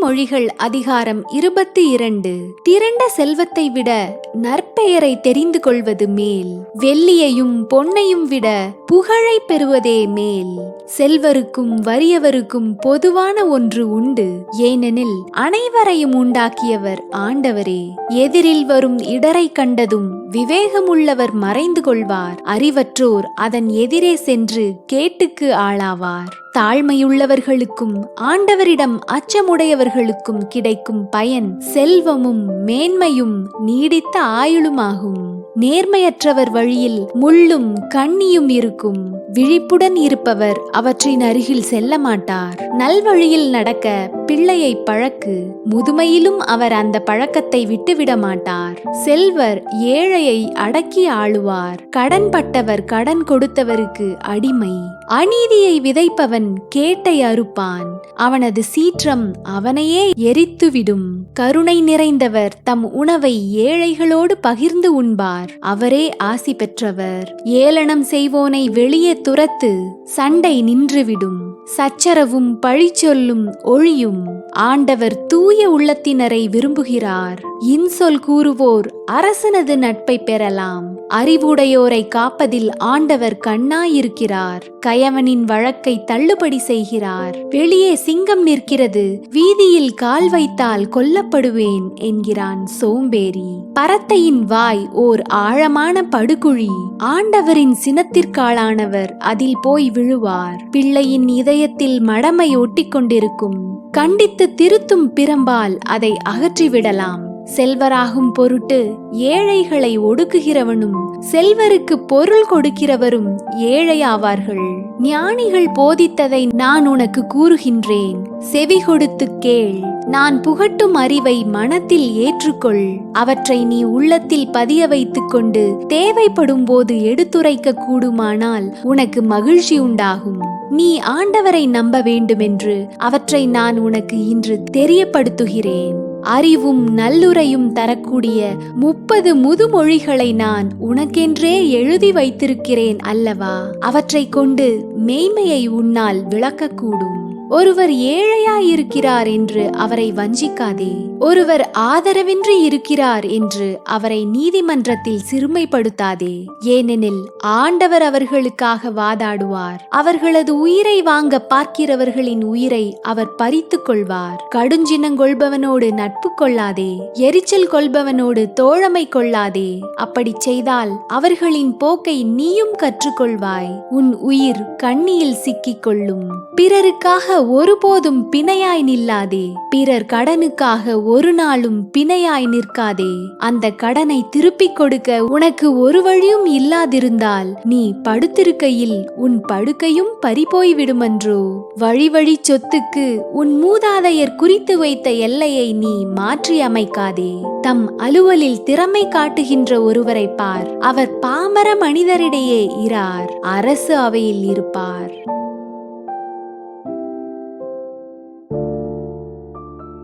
மொழிகள் அதிகாரம் இருபத்தி இரண்டு. திரண்ட செல்வத்தை விட நற்பெயரை தெரிந்து கொள்வது மேல் வெள்ளியையும் பொன்னையும் விட புகழை பெறுவதே மேல். செல்வருக்கும் வறியவருக்கும் பொதுவான ஒன்று உண்டு. ஏனெனில் அனைவரையும் உண்டாக்கியவர் ஆண்டவரே. எதிரில் வரும் இடரை கண்டதும் விவேகமுள்ளவர் மறைந்து கொள்வார். அறிவற்றோர் அதன் எதிரே சென்று கேட்டுக்கு ஆளாவார். தாழ்மையுள்ளவர்களுக்கும் ஆண்டவரிடம் அச்சமுடையவர்களுக்கும் கிடைக்கும் பயன் செல்வமும் மேன்மையும் நீடித்த ஆயுளுமாகும். நேர்மையற்றவர் வழியில் முள்ளும் கண்ணியும் இருக்கும். விழிப்புடன் இருப்பவர் அவற்றின் அருகில் செல்ல மாட்டார். நல்வழியில் நடக்க பிள்ளையை பழக்கு. முதுமையிலும் அவர் அந்த பழக்கத்தை விட்டுவிட மாட்டார். செல்வர் ஏழையை அடக்கி ஆளுவார். கடன்பட்டவர் கடன் கொடுத்தவருக்கு அடிமை. அநீதியை விதைப்பவன் கேட்டை அறுப்பான். அவனது சீற்றம் அவனையே எரித்துவிடும். கருணை நிறைந்தவர் தம் உணவை ஏழைகளோடு பகிர்ந்து உண்பார். அவரே ஆசி பெற்றவர். ஏளனம் செய்வோனை வெளியே துரத்து சண்டை நின்றுவிடும். சச்சரவும் பழிச்சொல்லும் ஒழியும். ஆண்டவர் தூய உள்ளத்தினரை விரும்புகிறார். இன்சொல் கூறுவோர் அரசனது நட்பை பெறலாம். அறிவுடையோரை காப்பதில் ஆண்டவர் கண்ணாயிருக்கிறார். கயவனின் வழக்கை தள்ளுபடி செய்கிறார். வெளியே சிங்கம் நிற்கிறது. வீதியில் கால் வைத்தால் கொல்லப்படுவேன் என்கிறான் சோம்பேறி. பரத்தையின் வாய் ஓர் ஆழமான படுகுழி. ஆண்டவரின் சினத்திற்காளானவர் அதில் போய் விழுவார். பிள்ளையின் இதயத்தில் மடமை ஒட்டிக்கொண்டிருக்கும். கண்டித்து திருத்தும் பிரம்பால் அதை அகற்றிவிடலாம். செல்வராகும் பொருட்டு ஏழைகளை ஒடுக்குகிறவனும் செல்வருக்கு பொருள் கொடுக்கிறவரும் ஏழையாவார்கள். ஞானிகள் போதித்ததை நான் உனக்கு கூறுகின்றேன். செவி கொடுத்து கேள். நான் புகட்டும் அறிவை மனத்தில் ஏற்றுக்கொள். அவற்றை நீ உள்ளத்தில் பதிய வைத்துக் கொண்டு தேவைப்படும் போது எடுத்துரைக்க கூடுமானால் உனக்கு மகிழ்ச்சி உண்டாகும். நீ ஆண்டவரை நம்ப வேண்டுமென்று அவற்றை நான் உனக்கு இன்று தெரியப்படுத்துகிறேன். அறிவும் நல்லுரையும் தரக்கூடிய முப்பது முதுமொழிகளை நான் உனக்கென்றே எழுதி வைத்திருக்கிறேன் அல்லவா? அவற்றைக் கொண்டு மெய்மையை உன்னால் விளக்கக்கூடும். ஒருவர் ஏழையாயிருக்கிறார் என்று அவரை வஞ்சிக்காதே. ஒருவர் ஆதரவின்றி இருக்கிறார் என்று அவரை நீதிமன்றத்தில் சிறுமைப்படுத்தாதே. ஏனெனில் ஆண்டவர் அவர்களுக்காக வாதாடுவார். அவர்களது உயிரை வாங்க பார்க்கிறவர்களின் உயிரை அவர் பறித்து கொள்வார். கடுஞ்சினங்கொள்பவனோடு நட்பு கொள்ளாதே. எரிச்சல் கொள்பவனோடு தோழமை கொள்ளாதே. அப்படி செய்தால் அவர்களின் போக்கை நீயும் கற்றுக்கொள்வாய். உன் உயிர் கண்ணியில் சிக்கிக் கொள்ளும். பிறருக்காக ஒருபோதும் பிணையாய் நில்லாதே. பிறர் கடனுக்காக ஒரு நாளும் பிணையாய் நிற்காதே. அந்த கடனை திருப்பிக் கொடுக்க உனக்கு ஒரு வழியும் இல்லாதிருந்தால் நீ படுத்திருக்கையில் உன் படுக்கையும் பறிபோய் விடுமன்றோ. வழி வழி சொத்துக்கு உன் மூதாதையர் குறித்து வைத்த எல்லையை நீ மாற்றி அமைக்காதே. தம் அலுவலில் திறமை காட்டுகின்ற ஒருவரை பார். அவர் பாமர மனிதரிடையே இரார். அரசு அவையில் இருப்பார்.